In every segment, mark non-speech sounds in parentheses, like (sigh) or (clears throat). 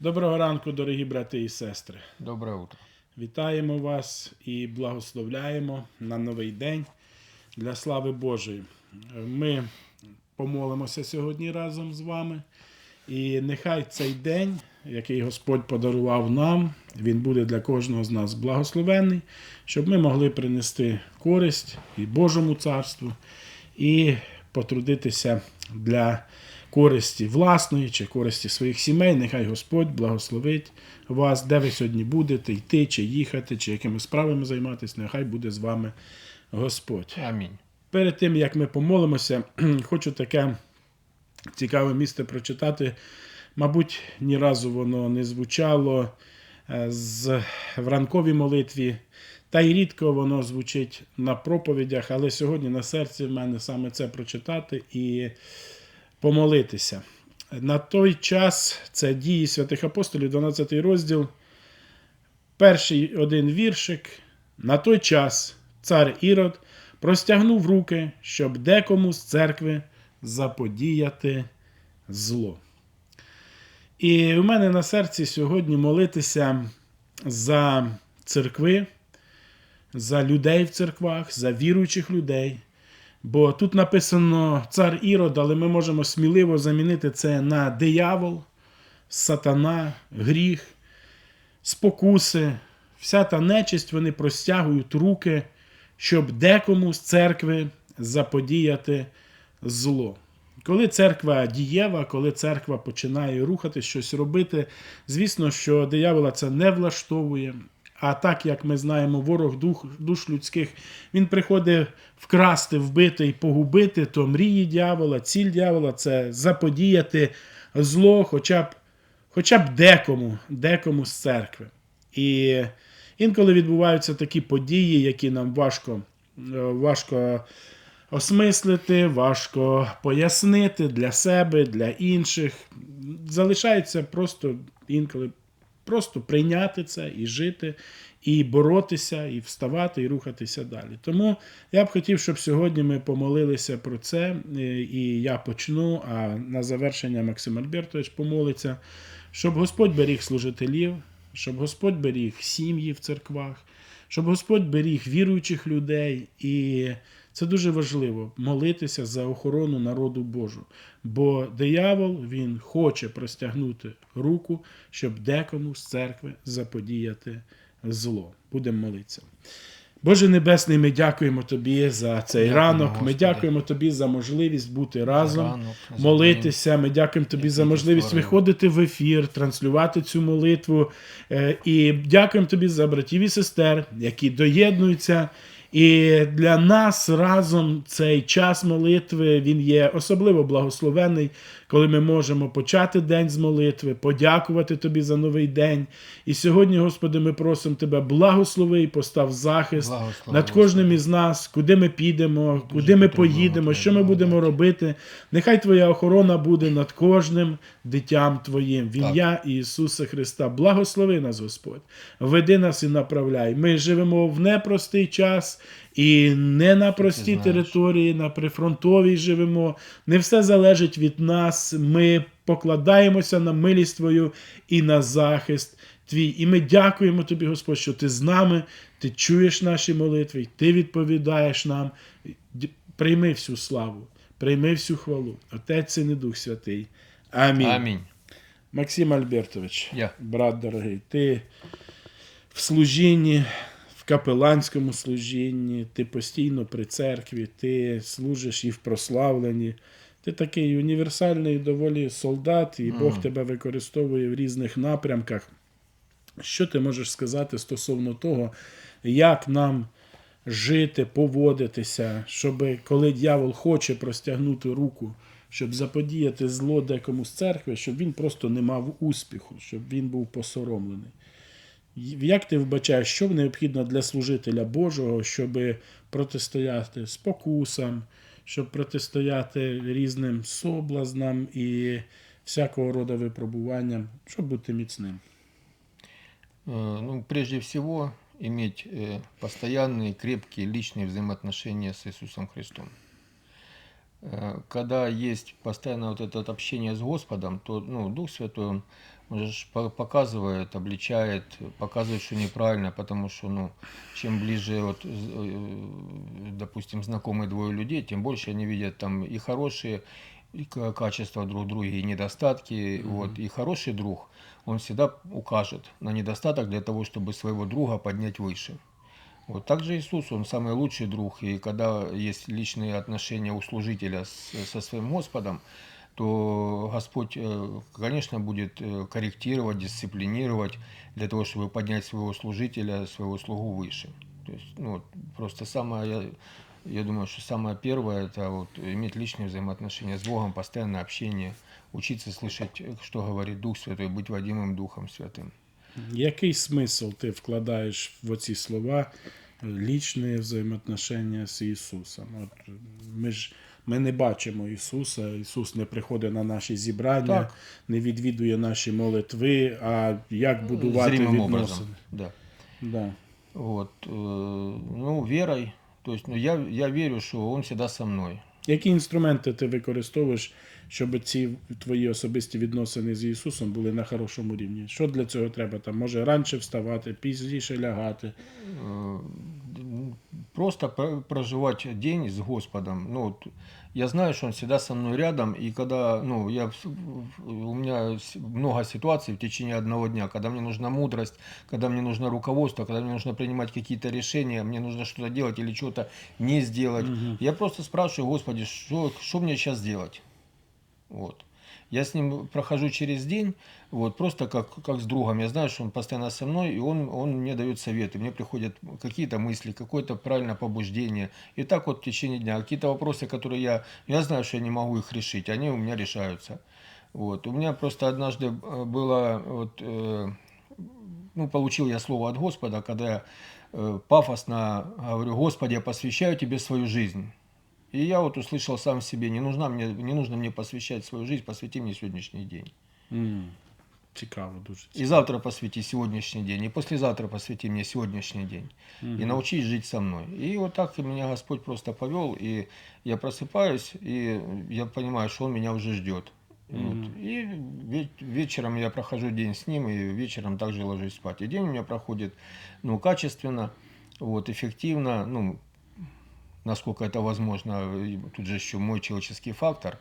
Доброго ранку, дорогі брати і сестри. Доброе утро. Вітаємо вас і благословляємо на новий день для слави Божої. Ми помолимося сьогодні разом з вами. І нехай цей день, який Господь подарував нам, він буде для кожного з нас благословенний, щоб ми могли принести користь і Божому царству, і потрудитися для користі власної чи користі своїх сімей. Нехай Господь благословить вас, де ви сьогодні будете йти, чи їхати, чи якими справами займатися. Нехай буде з вами Господь. Аминь. Перед тим як ми помолимося, (clears throat) хочу таке цікаве місце прочитати. Мабуть, ні разу воно не звучало е, з, в ранковій молитві, та й рідко воно звучить на проповідях, але сьогодні на серці в мене саме це прочитати і помолитися. На той час це дії святих апостолів, 12 розділ, перший один віршик. На той час цар Ірод простягнув руки, щоб декому з церкви заподіяти зло. І у мене на серці сьогодні молитися за церкви, за людей в церквах, за віруючих людей. Бо тут написано цар Ірод, але ми можемо сміливо замінити це на диявол, сатана, гріх, спокуси. Вся та нечисть вони простягують руки, щоб декому з церкви заподіяти зло. Коли церква дієва, коли церква починає рухати, щось робити, звісно, що диявола це не влаштовує. А так як ми знаємо, ворог дух, душ людських, він приходить вкрасти, вбити і погубити, то мрії дьявола, ціль дьявола це заподіяти зло, хоча б, хоча б декому, декому з церкви. І інколи відбуваються такі події, які нам важко, е, важко осмислити, важко пояснити для себе, для інших. Залишається просто інколи просто прийняти це і жити, і боротися, і вставати, і рухатися далі. Тому я б хотів, щоб сьогодні ми помолилися про це, е, і я почну, а на завершення Максим Альбертович помолиться, щоб Господь беріг служителів, щоб Господь беріг сім'ї в церквах, щоб Господь беріг віруючих людей. І це дуже важливо молитися за охорону народу Божу. Бо диявол він хоче простягнути руку, щоб декому з церкви заподіяти зло. Будемо молитися. Боже Небесний, ми дякуємо Тобі за цей Дякуємо, ранок. Ми Господи. дякуємо Тобі за можливість бути разом, ранок, молитися. Ми дякуємо Тобі за можливість створив. виходити в ефір, транслювати цю молитву. Е, І дякуємо Тобі за братів і сестер, які доєднуються. І для нас разом цей час молитви він є особливо благословений, коли ми можемо почати день з молитви, подякувати Тобі за новий день. І сьогодні, Господи, ми просимо Тебе, благослови і постав захист Благослови, над кожним із нас, куди ми підемо, куди ми поїдемо, що ми будемо робити. Нехай Твоя охорона буде над кожним дитям Твоїм. В ім'я Ісуса Христа. Благослови нас, Господь. Веди нас і направляй. Ми живемо в непростий час і не на простій території, на прифронтовій живемо. Не все залежить від нас. Ми покладаємося на милість Твою і на захист Твій. І ми дякуємо Тобі, Господь, що Ти з нами, Ти чуєш наші молитви, Ти відповідаєш нам. Прийми всю славу, прийми всю хвалу. Отець Син і Дух Святий. Амінь. Аминь. Максим Альбертович, Я. брат дорогий, ти в служінні, капеланському служінні, ти постійно при церкві, ти служиш і в прославленні. Ти такий універсальний доволі солдат, і Бог тебе використовує в різних напрямках. Що ти можеш сказати стосовно того, як нам жити, поводитися, щоб коли дьявол хоче простягнути руку, щоб заподіяти зло декому з церкви, щоб він просто не мав успіху, щоб він був посоромлений. Як ти вбачаєш, що необхідно для служителя Божого, щоб протистояти спокусам, щоб протистояти різним соблазнам і всякого роду випробуванням, щоб бути міцним? Э, Ну, прежде всего, иметь э, постоянные, крепкие личные взаимоотношения с Иисусом Христом. Э, Когда есть постоянно вот это общение с Господом, то ну, Дух Святой, он, он же ж по- показывает, обличает, показывает, что неправильно, потому что, ну, чем ближе, вот, з- э, допустим, знакомые двое людей, тем больше они видят там и хорошие и ка- качества друг друга, и недостатки. Вот. И хороший друг, он всегда укажет на недостаток для того, чтобы своего друга поднять выше. Вот так же Иисус, Он самый лучший друг, и когда есть личные отношения у служителя с- со своим Господом, то Господь, э, конечно, будет э, корректировать, дисциплинировать для того, чтобы поднять своего служителя, своего слугу выше. То есть, ну, вот просто самое, я, я думаю, что самое первое, это вот иметь личные взаимоотношения с Богом, постоянное общение, учиться слышать, э, что говорит Дух Святой, быть водимым Духом Святым. Який смисл ти вкладаєш в оці слова лічні взаємоотношення з Ісусом? От ми ж ми не бачимо Ісуса, Ісус не приходить на наші зібрання, Так. не відвідує наші молитви, а як будувати Зримым відносини? Да. Да. Вот, э, ну, верой. То есть, ну, я, я верю, что он всегда со мной. Які інструменти ти використовуєш, щоб ці твої особисті відносини з Ісусом були на хорошому рівні? Що для цього треба? Там може раніше вставати, пізніше лягати. Просто проживать день с Господом. Ну, вот, я знаю, что он всегда со мной рядом, и когда, ну, я, у меня много ситуаций в течение одного дня, когда мне нужна мудрость, когда мне нужно руководство, когда мне нужно принимать какие-то решения, мне нужно что-то делать или что-то не сделать. Я просто спрашиваю, Господи, что, что мне сейчас делать? Вот. Я с ним прохожу через день, вот, просто как, как с другом. Я знаю, что он постоянно со мной, и он, он мне дает советы. Мне приходят какие-то мысли, какое-то правильное побуждение. И так вот в течение дня. Какие-то вопросы, которые я... Я знаю, что я не могу их решить, они у меня решаются. Вот. У меня просто однажды э, было... Вот, э, ну, получил я слово от Господа, когда я э, пафосно говорю, Господи, я посвящаю Тебе свою жизнь. И я вот услышал сам себе, не, нужна мне, не нужно мне посвящать свою жизнь, посвяти мне сегодняшний день. М, Цікаво дуже. И завтра посвяти сегодняшний день, и послезавтра посвяти мне сегодняшний день. И научись жить со мной. И вот так меня Господь просто повел, и я просыпаюсь, и я понимаю, что Он меня уже ждет. Вот. И ве- вечером я прохожу день с ним, и вечером также ложусь спать. И день у меня проходит ну, качественно, вот, эффективно, ну, насколько это возможно. И Тут же еще мой человеческий фактор,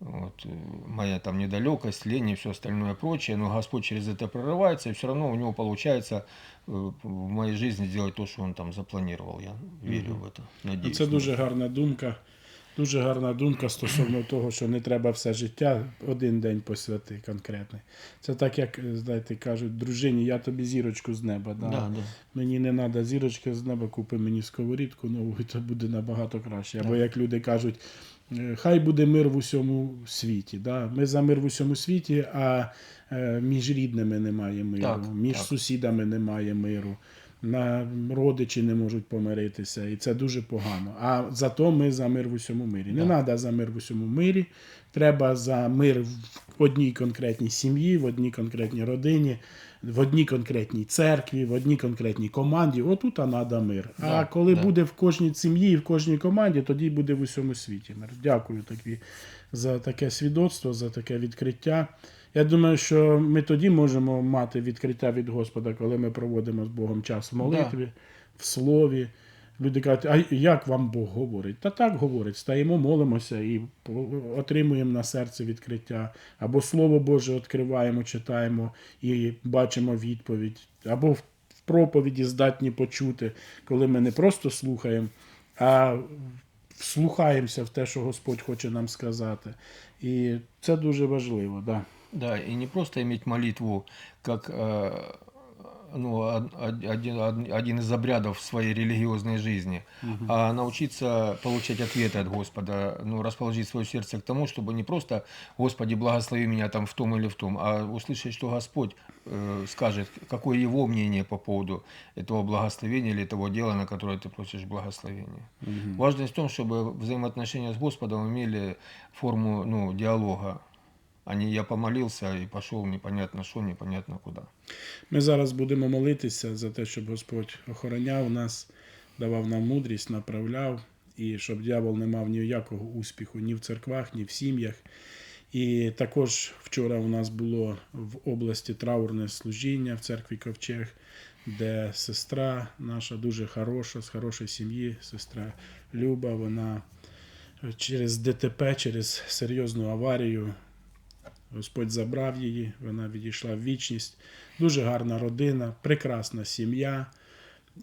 вот, э, моя там недалекость, лень и все остальное прочее, но Господь через это прорывается, и все равно у него получается э, в моей жизни сделать то, что он там запланировал. Я верю в это, Ну, надеюсь. Це дуже гарна думка. Дуже гарна думка стосовно того, що не треба все життя один день посвяти конкретний. Це так, як знаєте, кажуть, дружині, я тобі зірочку з неба дам. Да, да. Мені не треба зірочки з неба, купи мені сковорідку нову, і це буде набагато краще. Або як люди кажуть, е, хай буде мир в усьому світі. Да? Ми за мир в усьому світі, а е, між рідними немає миру, Так, між так. сусідами немає миру. На родичі не можуть помиритися, і це дуже погано. А зато ми за мир в усьому мирі. Не треба за мир в усьому мирі. Треба за мир в одній конкретній сім'ї, в одній конкретній родині, в одній конкретній церкві, в одній конкретній команді. Отут треба мир. а коли да. буде в кожній сім'ї і в кожній команді, тоді буде в усьому світі мир. Дякую тобі за таке свідоцтво, за таке відкриття. Я думаю, що ми тоді можемо мати відкриття від Господа, коли ми проводимо з Богом час в молитві, в слові. Люди кажуть, а як вам Бог говорить? Та так говорить, стаємо, молимося і отримуємо на серце відкриття. Або Слово Боже відкриваємо, читаємо і бачимо відповідь. Або в в проповіді здатні почути, коли ми не просто слухаємо, а вслухаємося в те, що Господь хоче нам сказати. І це дуже важливо. Да. Да, и не просто иметь молитву как э, ну, од- од- один, од- один из обрядов своей религиозной жизни, а научиться получать ответы от Господа, ну, расположить свое сердце к тому, чтобы не просто «Господи, благослови меня там в том или в том», а услышать, что Господь э, скажет, какое его мнение по поводу этого благословения или того дела, на которое ты просишь благословения. Важность в том, чтобы взаимоотношения с Господом имели форму ну, диалога, а не я помолился и пошел непонятно что, непонятно куда. Ми зараз будемо молитися за те, щоб Господь охороняв нас, давав нам мудрість, направляв і щоб дьявол не мав ніякого успіху ні в церквах, ні в сім'ях. І також вчора у нас було в області траурне служіння в церкві Ковчег, де сестра наша дуже хороша, з хорошої сім'ї, сестра Люба, вона через ДТП, через серйозну аварію. Господь забрав її, вона відійшла в вічність. Дуже гарна родина, прекрасна сім'я.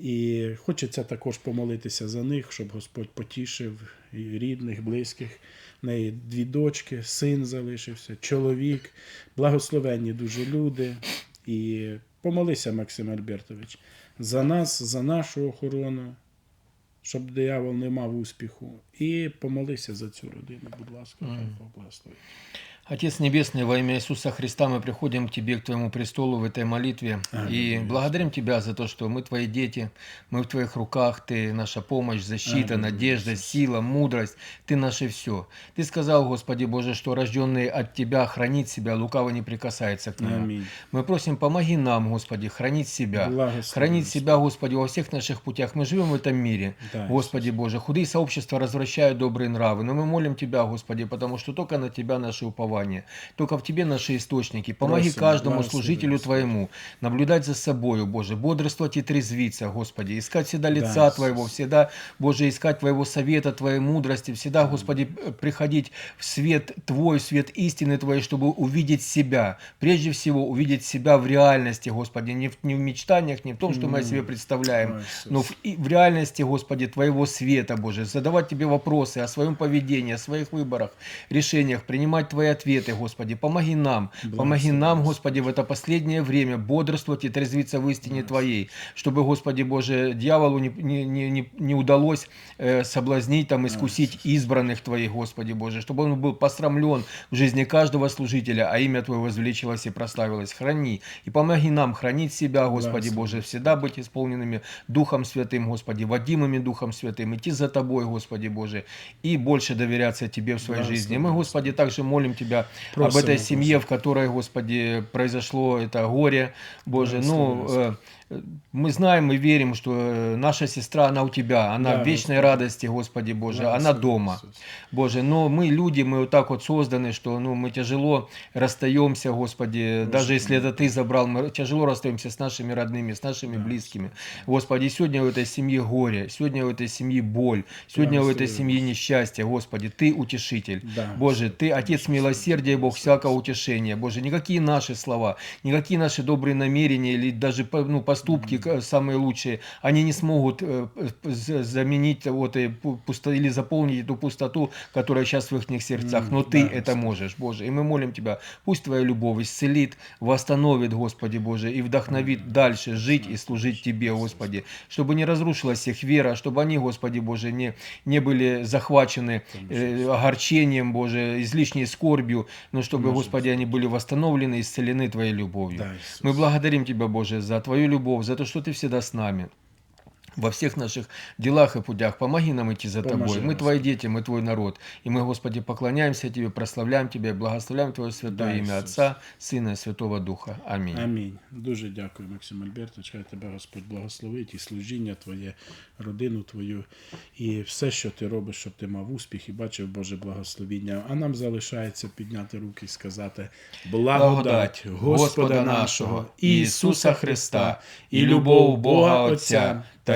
І хочеться також помолитися за них, щоб Господь потішив і рідних, близьких. В неї дві дочки, син залишився, чоловік, благословенні дуже люди. І помолися, Максим Альбертович, за нас, за нашу охорону, щоб диявол не мав успіху. І помолися за цю родину, будь ласка, хай. Отец Небесный, во имя Иисуса Христа мы приходим к Тебе, к Твоему престолу в этой молитве. И благодарим Тебя за то, что мы Твои дети, мы в Твоих руках, Ты наша помощь, защита, Аминь, надежда, сила, мудрость. Ты наше все. Ты сказал, Господи Боже, что рожденный от Тебя хранит себя, лукаво не прикасается к нему. Аминь. Мы просим, помоги нам, Господи, хранить себя. Благослови, Хранить себя, Господи, во всех наших путях. Мы живем в этом мире. Да, Господи Боже, худые сообщества развращают добрые нравы. Но мы молим Тебя, Господи, потому что только на Тебя наше упование. Только в Тебе наши источники. Помоги Просим, каждому благослови, служителю Господи. Твоему наблюдать за собою, Боже, бодрствовать и трезвиться, Господи. Искать всегда лица Иисус. Твоего, всегда, Боже, искать Твоего совета, Твоей мудрости. Всегда, Господи, приходить в свет Твой, в свет истины Твоей, чтобы увидеть себя. Прежде всего, увидеть себя в реальности, Господи. Не в, не в мечтаниях, не в том, что мы о себе представляем, но в, в реальности, Господи, Твоего света, Боже, задавать Тебе вопросы о своем поведении, о своих выборах, решениях, принимать Твои ответы, Господи. Помоги нам, помоги нам, Господи, в это последнее время бодрствовать и трезвиться в истине Твоей, чтобы, Господи Боже, дьяволу не, не, не, не- удалось э, соблазнить, там, искусить избранных Твоих, Господи Боже, чтобы он был посрамлен в жизни каждого служителя, а имя Твое возвеличилось и прославилось. Храни и помоги нам хранить себя, Господи. Боже, всегда быть исполненными Духом Святым, Господи, водимыми Духом Святым, идти за Тобой, Господи Боже, и больше доверяться Тебе в своей жизни. Мы, Господи, также молим Тебя Просим, об этой Господи. семье, в которой, Господи, произошло это горе, Боже. Ну, Благослови, э, мы знаем и верим, что э, наша сестра, она у Тебя, она Да, в вечной Господи. радости, Господи Боже, она Благослови, дома. Иисус. Боже, но мы люди, мы вот так вот созданы, что ну, мы тяжело расстаемся, Господи, даже если это Ты забрал, мы тяжело расстаемся с нашими родными, с нашими близкими. Господи, сегодня в этой семье горе, сегодня в этой семье боль, сегодня в этой семье несчастье, Господи, Ты утешитель. Да, Боже, Ты Отец милосердия, Бог всякого утешения. Боже, никакие наши слова, никакие наши добрые намерения или даже ну, поступки самые лучшие, они не смогут э, заменить вот, пу- пусто- или заполнить эту пустоту, которая сейчас в их сердцах. Но Ты да, это можешь, Боже. И мы молим Тебя, пусть Твоя любовь исцелит, восстановит, Господи Боже, и вдохновит дальше жить и служить Тебе, Господи, чтобы не разрушилась их вера, чтобы они, Господи Боже, не, не были захвачены э, огорчением, Боже, излишней скорбью, но чтобы, Господи, они были восстановлены, исцелены Твоей любовью. Да, Иисус. Мы благодарим Тебя, Боже, за Твою любовь, за то, что Ты всегда с нами. Во всех наших делах и путях помоги нам идти за Поможи, Тобой. Мы Твои Господи. дети, мы Твой народ. И мы, Господи, поклоняемся Тебе, прославляем Тебя, и благословляем Твое святое Да, имя Иисус. Отца, Сына и Святого Духа. Аминь. Амінь. Дуже дякую, Максим Альбертович. Хай тебе Господь благословить і служіння твоє, родину твою, і все, що ти робиш, щоб ти мав успіх і бачив Боже благословіння. А нам залишається підняти руки і сказати: благодать Господа нашого, Ісуса Христа, і любов Бога Отця та